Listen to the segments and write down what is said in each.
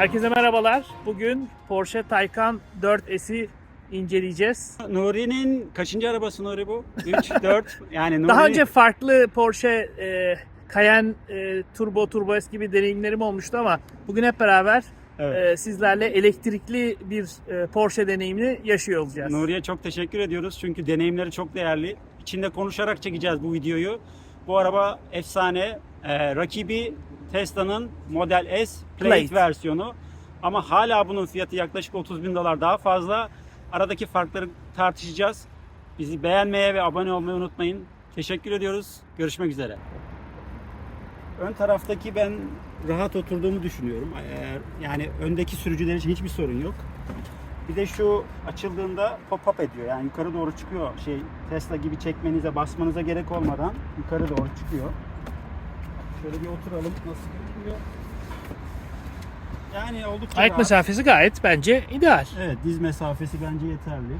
Herkese merhabalar. Bugün Porsche Taycan 4S'i inceleyeceğiz. Nuri'nin kaçıncı arabası Nuri bu? 3, 4 yani Nuri... Daha önce farklı Porsche e, Cayenne e, Turbo Turbo S gibi deneyimlerim olmuştu ama bugün hep beraber Evet. e, sizlerle elektrikli bir e, Porsche deneyimini yaşıyor olacağız. Nuri'ye çok teşekkür ediyoruz çünkü deneyimleri çok değerli. İçinde konuşarak çekeceğiz bu videoyu. Bu araba efsane. Ee, rakibi Tesla'nın Model S Plate, Plate. versiyonu. Ama hala bunun fiyatı yaklaşık 30 bin dolar daha fazla. Aradaki farkları tartışacağız. Bizi beğenmeye ve abone olmayı unutmayın. Teşekkür ediyoruz. Görüşmek üzere. Ön taraftaki ben rahat oturduğumu düşünüyorum. Eğer, yani öndeki sürücüler için hiçbir sorun yok. Bir de şu açıldığında pop-up ediyor. Yani yukarı doğru çıkıyor. Şey Tesla gibi çekmenize, basmanıza gerek olmadan yukarı doğru çıkıyor. Şöyle bir oturalım. Nasıl görünüyor? Yani oldukça Ayak rahat. mesafesi gayet bence ideal. Evet, diz mesafesi bence yeterli.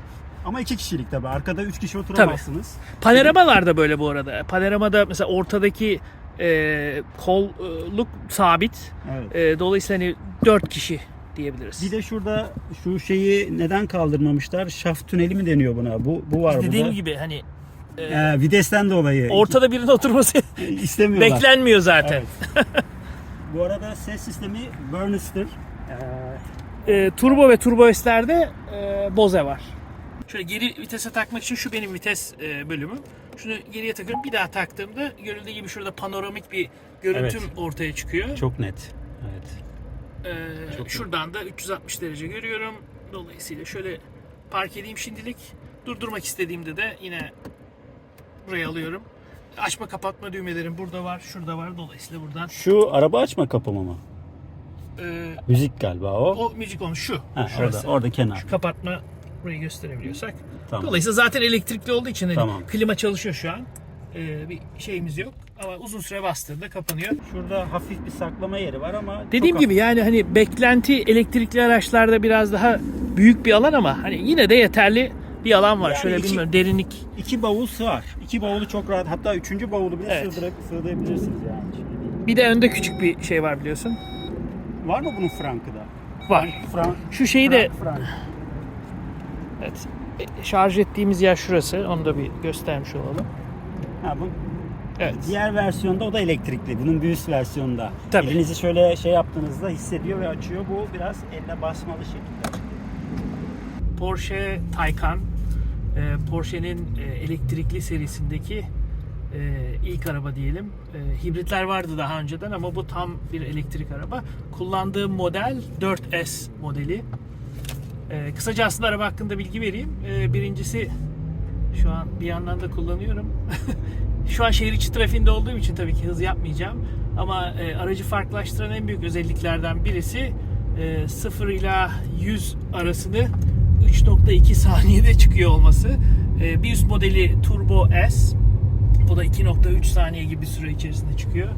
Ama iki kişilik tabii. Arkada üç kişi oturamazsınız. Panoramalar da böyle bu arada. Panoramada mesela ortadaki e, kolluk sabit. Evet. E, dolayısıyla hani 4 kişi diyebiliriz. Bir de şurada şu şeyi neden kaldırmamışlar? Şaft tüneli mi deniyor buna? Bu bu var dediğim burada. gibi hani e, Ee, vitesten dolayı ortada birinin oturması istemiyorlar. beklenmiyor zaten. Evet. Bu arada ses sistemi Burnister. Ee, E, turbo ve turbo S'lerde e, Bose var. Şöyle geri vitese takmak için şu benim vites e, bölümüm. Şunu geriye takıyorum. Bir daha taktığımda görüldüğü gibi şurada panoramik bir görüntüm Evet. ortaya çıkıyor. çok net. Evet. Ee, Çok şuradan da 360 derece görüyorum. Dolayısıyla şöyle park edeyim şimdilik. Durdurmak istediğimde de yine buraya alıyorum. Açma kapatma düğmelerim burada var, şurada var. Dolayısıyla buradan Şu araba açma kapama mı? e, Müzik galiba o. o müzik onu şu. ha, şurası. orada, orada kenar. Şu kapatma burayı gösterebiliyorsak. Tamam. Dolayısıyla zaten elektrikli olduğu için hani Tamam. klima çalışıyor şu an. Ee, bir şeyimiz yok. Ama uzun süre bastığında kapanıyor. Şurada hafif bir saklama yeri var ama Dediğim çok gibi yani hani beklenti elektrikli araçlarda biraz daha büyük bir alan ama hani yine de yeterli bir alan var. Yani Şöyle iki- bilmiyorum derinlik. iki bavul sığar. İki bavulu çok rahat. Hatta üçüncü bavulu bile Evet. sığdırıp sığdırabilirsiniz yani. Bir de önde küçük bir şey var biliyorsun. Var mı bunun frankı da? Var. Frank. Şu şeyi de Frank, frank. evet, e, şarj ettiğimiz yer şurası. Onu da bir göstermiş olalım. Ha, bu Evet. diğer versiyonda o da elektrikli. Bunun bir üst versiyonda. Tabii. Elinizi şöyle şey yaptığınızda hissediyor ve açıyor. Bu biraz elle basmalı şekilde. Porsche Taycan e, Porsche'nin e, elektrikli serisindeki e, ilk araba diyelim. E, hibritler vardı daha önceden ama bu tam bir elektrik araba. Kullandığı model 4S modeli. E, kısaca aslında araba hakkında bilgi vereyim. E, birincisi şu an bir yandan da kullanıyorum. şu an şehir içi trafiğinde olduğum için tabii ki hız yapmayacağım. Ama e, aracı farklılaştıran en büyük özelliklerden birisi e, 0 ila 100 arasını 3.2 saniyede çıkıyor olması. E, bir üst modeli Turbo S. Bu da 2.3 saniye gibi bir süre içerisinde çıkıyor.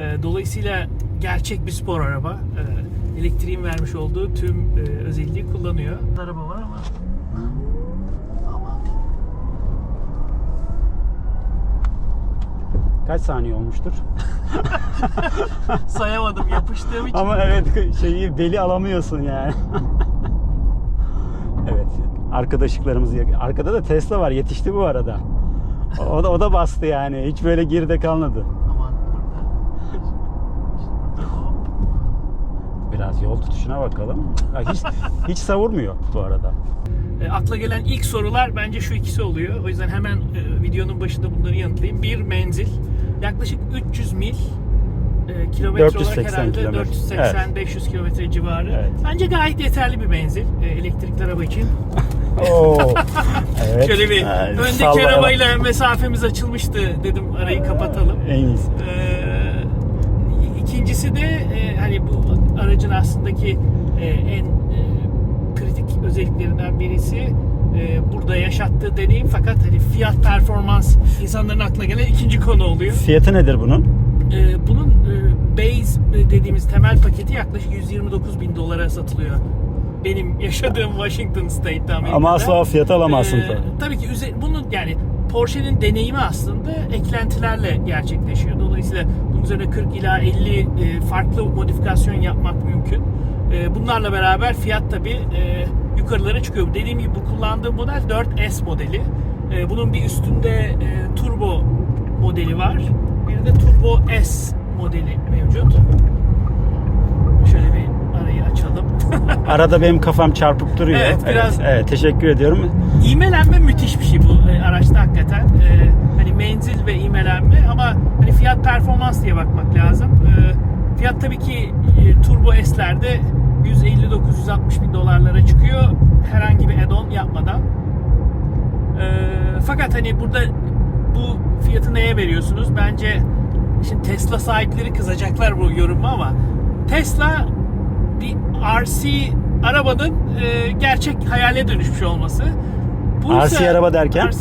E, dolayısıyla gerçek bir spor araba. E, elektriğin vermiş olduğu tüm e, özelliği kullanıyor. Araba var ama Kaç saniye olmuştur? sayamadım yapıştığım için. Ama evet şeyi beli alamıyorsun yani. evet. Arkada da Tesla var yetişti bu arada. O da o da bastı yani. Hiç böyle geride kalmadı. Aman burada. Biraz yol tutuşuna bakalım. Hiç hiç savurmuyor bu arada. E, akla gelen ilk sorular bence şu ikisi oluyor. O yüzden hemen e, videonun başında bunları yanıtlayayım. Bir menzil. Yaklaşık 300 mil e, kilometre olarak 480 herhalde kilometre. 480-500 kilometre civarı. Evet. Bence gayet yeterli bir menzil e, elektrikli araba için. Oo. Evet. Şöyle bir Ha, öndeki sallayalım. arabayla mesafemiz açılmıştı dedim arayı kapatalım. En iyisi. Ee, ikincisi de e, hani bu aracın aslındaki e, en e, kritik özelliklerinden birisi e, burada yaşattığı deneyim fakat hani fiyat performans insanların aklına gelen ikinci konu oluyor. Fiyatı nedir bunun? E, bunun e, base dediğimiz temel paketi yaklaşık 129 bin dolara satılıyor. Benim yaşadığım Washington State'te Amerika'da. Ama asla o fiyatı alamazsın Ee, tabii. tabii ki bunun yani Porsche'nin deneyimi aslında eklentilerle gerçekleşiyor. Dolayısıyla bunun üzerine 40 ila 50 e, farklı modifikasyon yapmak mümkün. E, bunlarla beraber fiyat tabi e, yukarılara çıkıyor. Dediğim gibi bu kullandığım model 4S modeli. E, bunun bir üstünde e, turbo modeli var. Bir de turbo S modeli mevcut. Şöyle bir açalım. Arada benim kafam çarpıp duruyor. Evet, biraz- Evet, evet, teşekkür ediyorum. İğmelenme müthiş bir şey bu e, araçta hakikaten. E, hani menzil ve iğmelenme ama hani fiyat performans diye bakmak lazım. E, fiyat tabii ki e, Turbo S'lerde 159-160 bin dolarlara çıkıyor. Herhangi bir add-on yapmadan. E, fakat hani burada bu fiyatı neye veriyorsunuz? Bence şimdi Tesla sahipleri kızacaklar bu yoruma ama Tesla RC arabanın e, gerçek hayale dönüşmüş olması. RC araba derken? RC,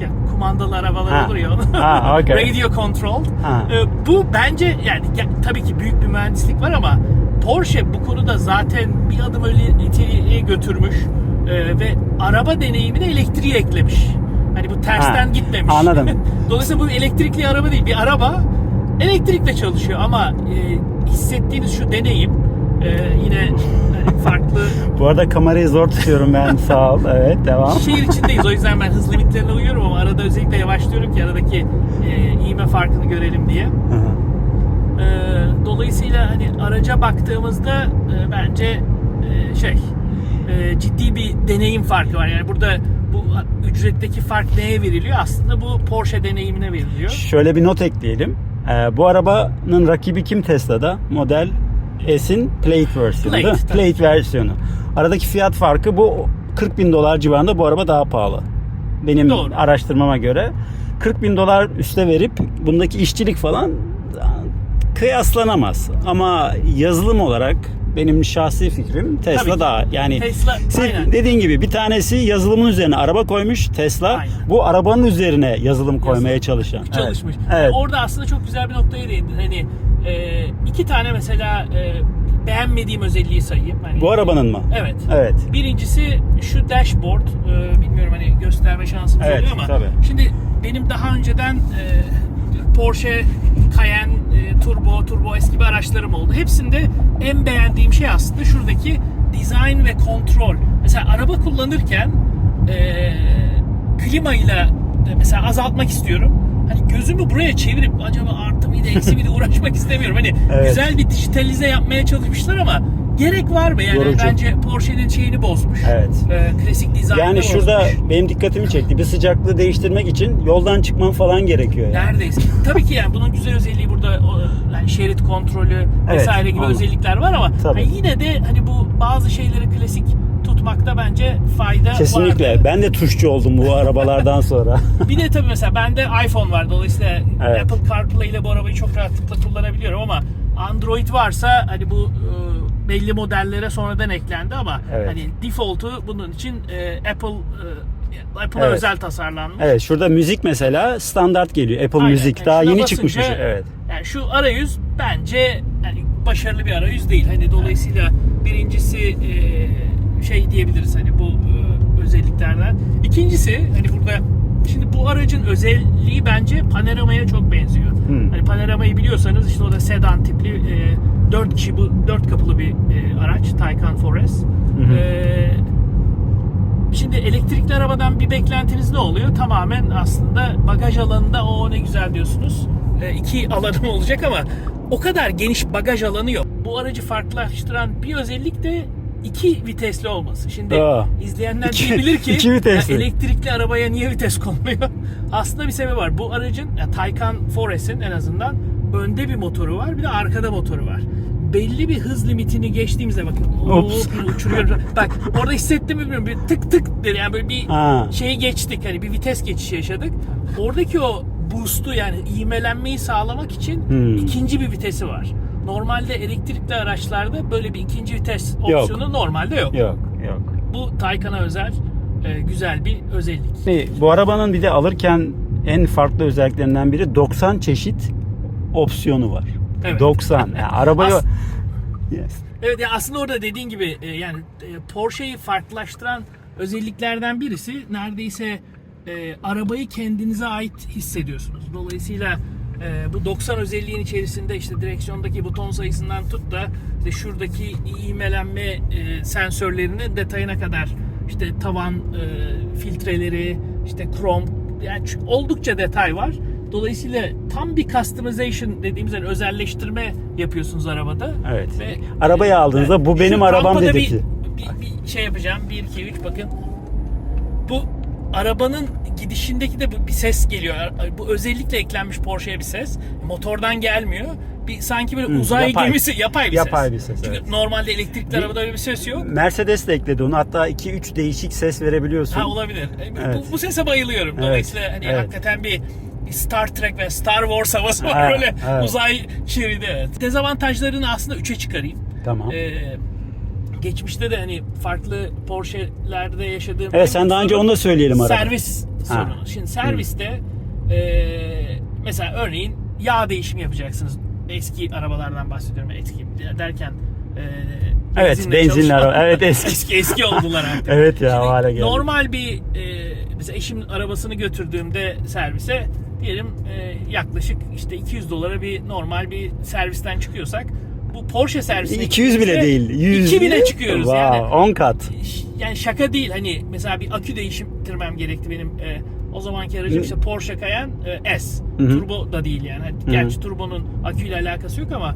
ya, kumandalı arabalar Ha. olur ya. Ha, okay. Radio control. Ha. E, bu bence yani ya, tabii ki büyük bir mühendislik var ama Porsche bu konuda zaten bir adım öyle ileriye götürmüş E, ve araba deneyimine elektriği eklemiş. Hani bu tersten Ha, gitmemiş. anladım. Dolayısıyla bu elektrikli araba değil. Bir araba elektrikle çalışıyor ama e, hissettiğiniz şu deneyim e, yine hani farklı Bu arada kamerayı zor tutuyorum ben. Sağ ol. Evet, devam. şehir içindeyiz. O yüzden ben hız limitlerine uyuyorum ama arada özellikle yavaşlıyorum ki aradaki e, iğme farkını görelim diye. Hı hı. E, dolayısıyla hani araca baktığımızda e, bence e, şey e, ciddi bir deneyim farkı var. Yani burada bu ücretteki fark neye veriliyor? Aslında bu Porsche deneyimine veriliyor. Şöyle bir not ekleyelim. Ee, bu arabanın rakibi kim Tesla'da? Model S'in Plate versiyonu. Plate, değil mi? tabii. Plate versiyonu. Aradaki fiyat farkı bu 40 bin dolar civarında bu araba daha pahalı. Benim Doğru. araştırmama göre 40 bin dolar üste verip bundaki işçilik falan kıyaslanamaz. Ama yazılım olarak benim şahsi fikrim Tesla Tabii ki. daha yani Tesla aynen. dediğin gibi bir tanesi yazılımın üzerine araba koymuş Tesla. Aynen. Bu arabanın üzerine yazılım koymaya Yazılım. çalışan. çalışmış. Evet. evet. Orada aslında çok güzel bir noktaya değindin. Hani e, iki tane mesela e, beğenmediğim özelliği sayayım. Hani, Bu arabanın mı? Evet. Evet. Birincisi şu dashboard. e, bilmiyorum hani gösterme şansımız Evet, oluyor ama tabii. şimdi benim daha önceden e, Porsche Cayenne, e, Turbo, Turbo S gibi araçlarım oldu. Hepsinde en beğendiğim şey aslında şuradaki design ve kontrol. Mesela araba kullanırken e, klimayla e, mesela azaltmak istiyorum. Hani gözümü buraya çevirip acaba artı mıydı eksi miydi uğraşmak istemiyorum. Hani Evet. güzel bir dijitalize yapmaya çalışmışlar ama gerek var mı? Yani Yorucu. bence Porsche'nin şeyini bozmuş. Evet. E, klasik dizaynını Yani bozmuş. şurada benim dikkatimi çekti. Bir sıcaklığı değiştirmek için yoldan çıkman falan gerekiyor. Yani. Neredeyse. Tabii ki yani bunun güzel özelliği burada yani şerit kontrolü Evet, vesaire gibi anladım. özellikler var ama Tabii. hani yine de hani bu bazı şeyleri klasik tutmakta bence fayda Kesinlikle. vardı. Ben de tuşçu oldum bu arabalardan sonra. Bir de tabii mesela bende iPhone var dolayısıyla Evet. Apple CarPlay ile bu arabayı çok rahatlıkla kullanabiliyorum ama Android varsa hani bu e, belli modellere sonradan eklendi ama Evet. hani default'u bunun için e, Apple e, Apple'a Evet. özel tasarlanmış. evet şurada müzik mesela standart geliyor. Apple Aynen. Müzik Yani daha yeni basınca, çıkmış şey. Evet. Yani şu arayüz bence hani başarılı bir arayüz değil. Hani dolayısıyla birincisi e, şey diyebiliriz hani bu e, özelliklerden. İkincisi hani burada şimdi bu aracın özelliği bence Panorama'ya çok benziyor. Hmm. Hani Panorama'yı biliyorsanız işte o da sedan tipli e, 4 kişi bu 4 kapılı bir e, araç Taycan Forest. hı. E, Şimdi elektrikli arabadan bir beklentiniz ne oluyor? Tamamen aslında bagaj alanında o ne güzel diyorsunuz. E, iki alanım olacak ama o kadar geniş bagaj alanı yok. Bu aracı farklılaştıran bir özellik de iki vitesli olması. Şimdi Aa, izleyenler iki- diyebilir ki iki vitesli. "Ya elektrikli arabaya niye vites konmuyor? Aslında bir sebebi var. Bu aracın ya Taycan Forest'in en azından önde bir motoru var, bir de arkada motoru var. Belli bir hız limitini geçtiğimizde bakın. Ops. Uçuruyorum. Bak orada hissettim mi bilmiyorum. Bir tık tık dedi. Yani böyle bir Ha. şeyi geçtik. Hani bir vites geçişi yaşadık. Oradaki o boost'u yani ivmelenmeyi sağlamak için Hmm. ikinci bir vitesi var. Normalde elektrikli araçlarda böyle bir ikinci vites Yok. opsiyonu normalde yok. Yok, yok. Bu Taycan'a özel e, güzel bir özellik. Bu arabanın bir de alırken en farklı özelliklerinden biri 90 çeşit opsiyonu var. Evet. 90. Yani arabayı As- Yes. Evet ya aslında orada dediğin gibi e, yani e, Porsche'yi farklılaştıran özelliklerden birisi neredeyse e, arabayı kendinize ait hissediyorsunuz. Dolayısıyla e, bu 90 özelliğin içerisinde işte direksiyondaki buton sayısından tut da işte şuradaki iğmelenme e, sensörlerinin detayına kadar işte tavan e, filtreleri, işte krom yani oldukça detay var. Dolayısıyla tam bir customization dediğimiz yani özelleştirme yapıyorsunuz arabada. Evet. Ve, Arabayı aldığınızda bu benim arabam rampada bir, dedirtti. bir, bir şey yapacağım. 1 2 3 bakın. Bu arabanın gidişindeki de bir ses geliyor. Bu özellikle eklenmiş Porsche'ye bir ses. Motordan gelmiyor. Bir sanki böyle Hı, uzay yapay. gemisi yapay bir Yapay ses. bir ses, Çünkü evet. normalde elektrikli Bir- arabada öyle bir ses yok. Mercedes de ekledi onu. Hatta 2-3 değişik ses verebiliyorsun. Ha olabilir. E, bu- Evet. Bu, bu sese bayılıyorum. Evet, Dolayısıyla hani evet. hakikaten bir bir Star Trek ve Star Wars havası var Ha, böyle evet. uzay şeridi. Evet. Dezavantajlarını aslında 3'e çıkarayım. Tamam. Ee, geçmişte de hani farklı Porsche'lerde yaşadığım Evet sen daha önce onu da söyleyelim arada. servis sorunu. Şimdi serviste e, mesela örneğin yağ değişimi yapacaksınız. Eski arabalardan bahsediyorum. Eski derken e, Evet, benzinle benzinli çalışan- araba. Evet, eski. eski eski oldular artık. Evet ya, Şimdi hale geldi. Normal bir e, mesela eşimin arabasını götürdüğümde servise diyelim e, yaklaşık işte 200 dolara bir normal bir servisten çıkıyorsak bu Porsche servisine 200 bile değil. 100 2000'e çıkıyoruz wow, yani. 10 kat. Yani şaka değil hani mesela bir akü değiştirmem gerekti benim e, o zamanki aracım işte Porsche Cayenne e, S. Hı hı. Turbo da değil yani. Hani Gerçi turbonun aküyle alakası yok ama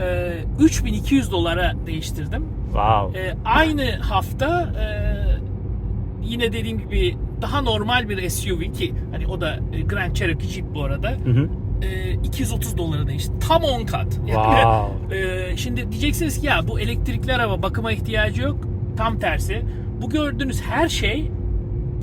e, 3200 dolara değiştirdim. Wow. E, aynı hafta e, yine dediğim gibi daha normal bir SUV ki hani o da e, Grand Cherokee Jeep bu arada. Hı hı. E, 230 dolara değişti. Tam 10 kat. Yani, Wow. e, şimdi diyeceksiniz ki ya bu elektrikli araba bakıma ihtiyacı yok. Tam tersi. Bu gördüğünüz her şey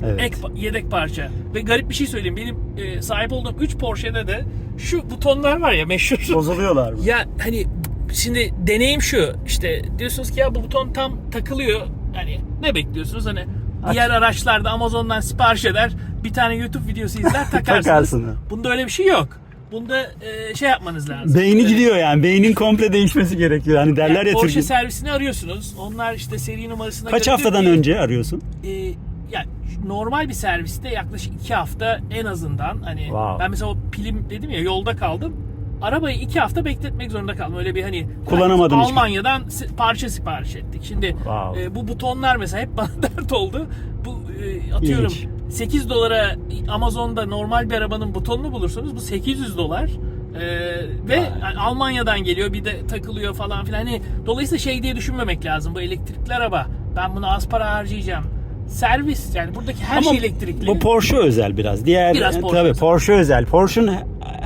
Evet. ek yedek parça. Ve garip bir şey söyleyeyim. Benim e, sahip olduğum 3 Porsche'de de şu butonlar var ya meşhur. Bozuluyorlar mı? Ya hani şimdi deneyim şu işte diyorsunuz ki ya bu buton tam takılıyor hani ne bekliyorsunuz hani diğer araçlarda Amazon'dan sipariş eder bir tane YouTube videosu izler takarsınız. Takarsın. Bunda öyle bir şey yok. Bunda e, şey yapmanız lazım. Beyni E, gidiyor yani. Beynin komple değişmesi gerekiyor. Hani derler yani ya Porsche Türkiye. servisini arıyorsunuz. Onlar işte seri numarasına Kaç haftadan diyor önce arıyorsun? e, ya normal bir serviste yaklaşık iki hafta en azından hani Wow. ben mesela o pilim dedim ya yolda kaldım. Arabayı iki hafta bekletmek zorunda kaldım. Öyle bir hani Kullanamadın hiç. Almanya'dan parça sipariş ettik. Şimdi Wow. e, bu butonlar mesela hep bana dert oldu. Bu e, atıyorum İlginç. 8 dolara Amazon'da normal bir arabanın butonunu bulursanız bu 800 dolar. E, ve yani Almanya'dan geliyor bir de takılıyor falan filan. Hani dolayısıyla şey diye düşünmemek lazım. Bu elektrikli araba ben bunu az para harcayacağım. Servis yani buradaki her şey elektrikli. bu Porsche özel biraz. Diğer Biraz e, Porsche tabii özel. Porsche özel. Porsche'un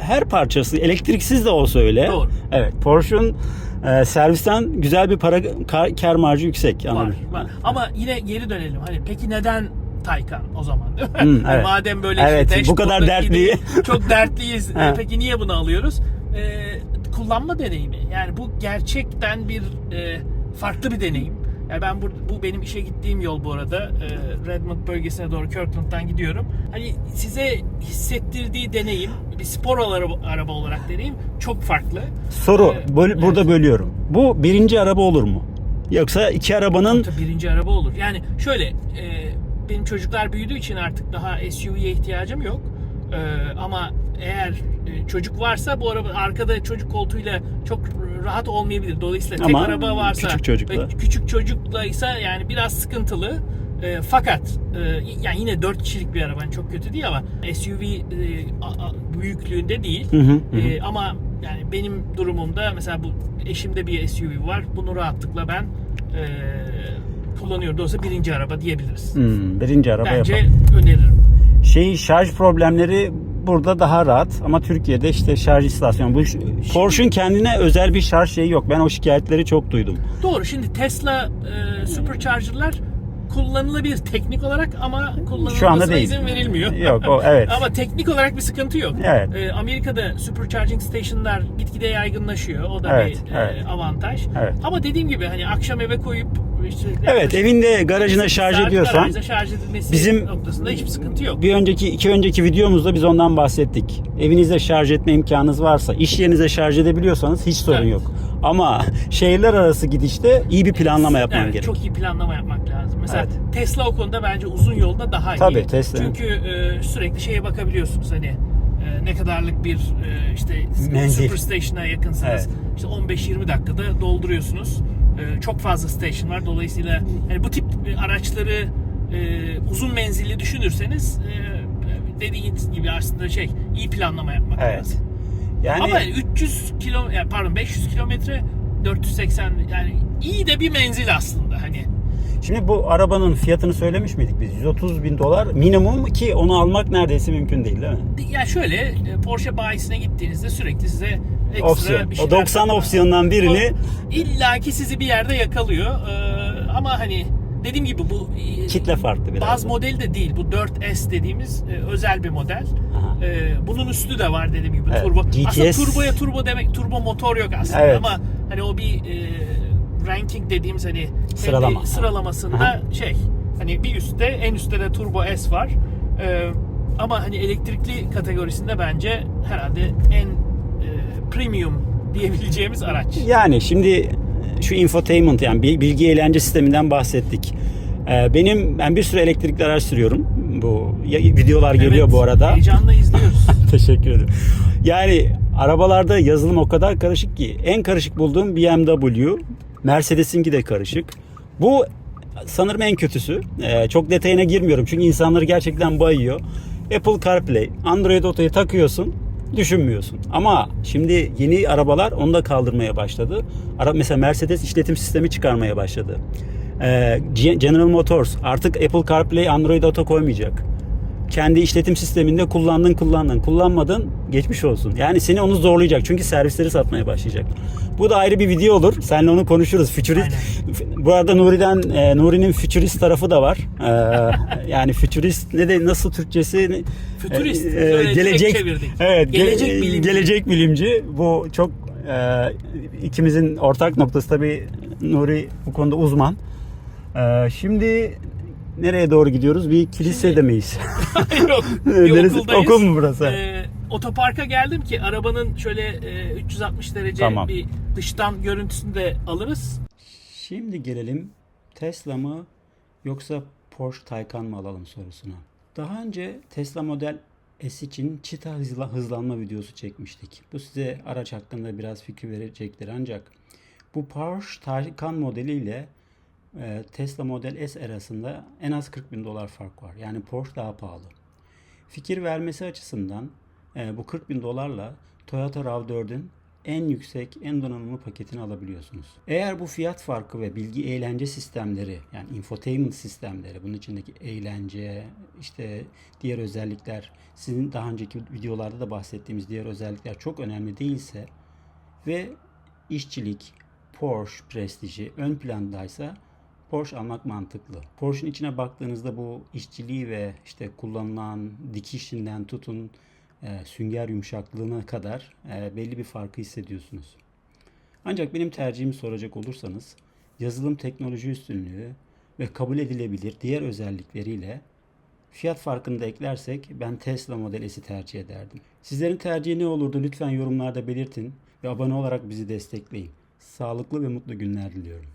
her parçası elektriksiz de olsa öyle. Doğru. Evet. Porsche'un e, servisten güzel bir para kar, kar marjı yüksek. var, Anladım. var. Ama yine geri dönelim. Hani peki neden Taycan o zaman değil mi? Hani evet. Madem böyle Evet, işte bu kadar dertli. çok dertliyiz. E, peki niye bunu alıyoruz? Ee, kullanma deneyimi. Yani bu gerçekten bir e, farklı bir deneyim. Yani ben bu, bu benim işe gittiğim yol bu arada. Ee, Redmond bölgesine doğru Kirkland'dan gidiyorum. Hani size hissettirdiği deneyim bir spor araba, araba olarak deneyim çok farklı. Soru. Ee, böl- evet. Burada bölüyorum. Bu birinci araba olur mu? Yoksa iki arabanın Tabii birinci araba olur. Yani şöyle e, benim çocuklar büyüdüğü için artık daha SUV'ye ihtiyacım yok. E, ama eğer e, çocuk varsa bu araba arkada çocuk koltuğuyla çok rahat olmayabilir. Dolayısıyla tek Ama araba varsa küçük çocukla. küçük çocukla ise yani biraz sıkıntılı. E, fakat e, yani yine 4 kişilik bir araba yani çok kötü değil ama SUV e, a- a- büyüklüğünde değil. Hı hı, hı. E, ama yani benim durumumda mesela bu eşimde bir SUV var. Bunu rahatlıkla ben e, kullanıyorum. Dolayısıyla birinci araba diyebiliriz. Hmm, birinci araba Bence yapalım. öneririm. Şey şarj problemleri burada daha rahat ama Türkiye'de işte şarj istasyonu. Bu Porsche'un kendine özel bir şarj şeyi yok. Ben o şikayetleri çok duydum. Doğru. Şimdi Tesla e, supercharger'lar kullanılabilir teknik olarak ama kullanılmasına izin verilmiyor. Yok, o- evet. ama teknik olarak bir sıkıntı yok. Evet. E, Amerika'da supercharging station'lar gitgide yaygınlaşıyor. O da Evet, bir e, evet. avantaj. Evet. Ama dediğim gibi hani akşam eve koyup işte Evet evinde garajına şarj saat ediyorsan garajda şarj edilmesi bizim- noktasında hiçbir sıkıntı yok. bir önceki iki önceki videomuzda biz ondan bahsettik. Evinizde şarj etme imkanınız varsa, iş yerinize şarj edebiliyorsanız hiç sorun Evet. yok. Ama şehirler arası gidişte iyi bir planlama yapman evet, gerek. Çok iyi planlama yapmak lazım. Mesela Evet. Tesla o konuda bence uzun yolda daha iyi. Tabii, Tesla. Çünkü e, sürekli şeye bakabiliyorsunuz hani e, ne kadarlık bir e, işte Menzil. superstation'a yakınsınız. Evet. İşte 15-20 dakikada dolduruyorsunuz. E, çok fazla station var. Dolayısıyla hani bu tip e, araçları e, uzun menzilli düşünürseniz e, dediğiniz gibi aslında şey iyi planlama yapmak Evet. lazım. Yani Ama 300 kilo yani pardon 500 kilometre 480 yani iyi de bir menzil aslında hani. şimdi bu arabanın fiyatını söylemiş miydik biz? 130 bin dolar minimum ki onu almak neredeyse mümkün değil değil mi? Ya şöyle Porsche bayisine gittiğinizde sürekli size ekstra Opsiyon. bir O şeyler 90 satıyor. opsiyondan birini O illaki sizi bir yerde yakalıyor. Ee, ama hani dediğim gibi bu e, kitle farklı biraz. baz da. model de değil. Bu 4S dediğimiz e, özel bir model. Aha. Ee, bunun üstü de var dediğim gibi Evet, turbo. GTS. Aslında turboya turbo demek turbo motor yok aslında Evet. ama hani o bir e, ranking dediğimiz hani kendi Sıralama. sıralamasında Aha. şey hani bir üstte en üstte de turbo S var. Ee, ama hani elektrikli kategorisinde bence herhalde en e, premium diyebileceğimiz araç. Yani şimdi şu infotainment yani bil- bilgi eğlence sisteminden bahsettik. Ee, Benim ben bir sürü elektrikli araç sürüyorum. Bu videolar geliyor Evet, bu arada. Heyecanla izliyoruz. Teşekkür ederim. Yani arabalarda yazılım o kadar karışık ki en karışık bulduğum BMW, Mercedes'inki de karışık. Bu sanırım en kötüsü. Ee, çok detayına girmiyorum çünkü insanları gerçekten bayıyor. Apple CarPlay, Android Auto'yu takıyorsun, düşünmüyorsun. Ama şimdi yeni arabalar onu da kaldırmaya başladı. Ara, mesela Mercedes işletim sistemi çıkarmaya başladı. Ee, General Motors artık Apple CarPlay, Android Auto koymayacak kendi işletim sisteminde kullandın kullandın kullanmadın geçmiş olsun. Yani seni onu zorlayacak çünkü servisleri satmaya başlayacak. Bu da ayrı bir video olur. Seninle onu konuşuruz. Futurist. Bu arada Nuri'den e, Nuri'nin futurist tarafı da var. E, yani futurist ne de nasıl Türkçesi ne- Futurist, e, direkt çevirdik. Evet, ge- Gelecek bilimci. Gelecek bilimci. Bu çok e, ikimizin ortak noktası tabii Nuri bu konuda uzman. E, şimdi nereye doğru gidiyoruz? Bir kilisede miyiz? Yok. Bir Neresi? okuldayız. Okul mu burası? Ee, otoparka geldim ki arabanın şöyle e, 360 derece Tamam. bir dıştan görüntüsünü de alırız. Şimdi gelelim Tesla mı yoksa Porsche Taycan mı alalım sorusuna. Daha önce Tesla Model S için çita hızla, hızlanma videosu çekmiştik. Bu size araç hakkında biraz fikir verecektir ancak bu Porsche Taycan modeliyle Tesla Model S arasında en az 40 bin dolar fark var. Yani Porsche daha pahalı. Fikir vermesi açısından e, bu 40 bin dolarla Toyota RAV4'ün en yüksek, en donanımlı paketini alabiliyorsunuz. Eğer bu fiyat farkı ve bilgi eğlence sistemleri, yani infotainment sistemleri, bunun içindeki eğlence, işte diğer özellikler, sizin daha önceki videolarda da bahsettiğimiz diğer özellikler çok önemli değilse ve işçilik, Porsche prestiji ön plandaysa Porsche almak mantıklı. Porsche'un içine baktığınızda bu işçiliği ve işte kullanılan dikişinden tutun e, sünger yumuşaklığına kadar e, belli bir farkı hissediyorsunuz. Ancak benim tercihimi soracak olursanız yazılım teknoloji üstünlüğü ve kabul edilebilir diğer özellikleriyle fiyat farkını da eklersek ben Tesla Model S'i tercih ederdim. Sizlerin tercihi ne olurdu lütfen yorumlarda belirtin ve abone olarak bizi destekleyin. Sağlıklı ve mutlu günler diliyorum.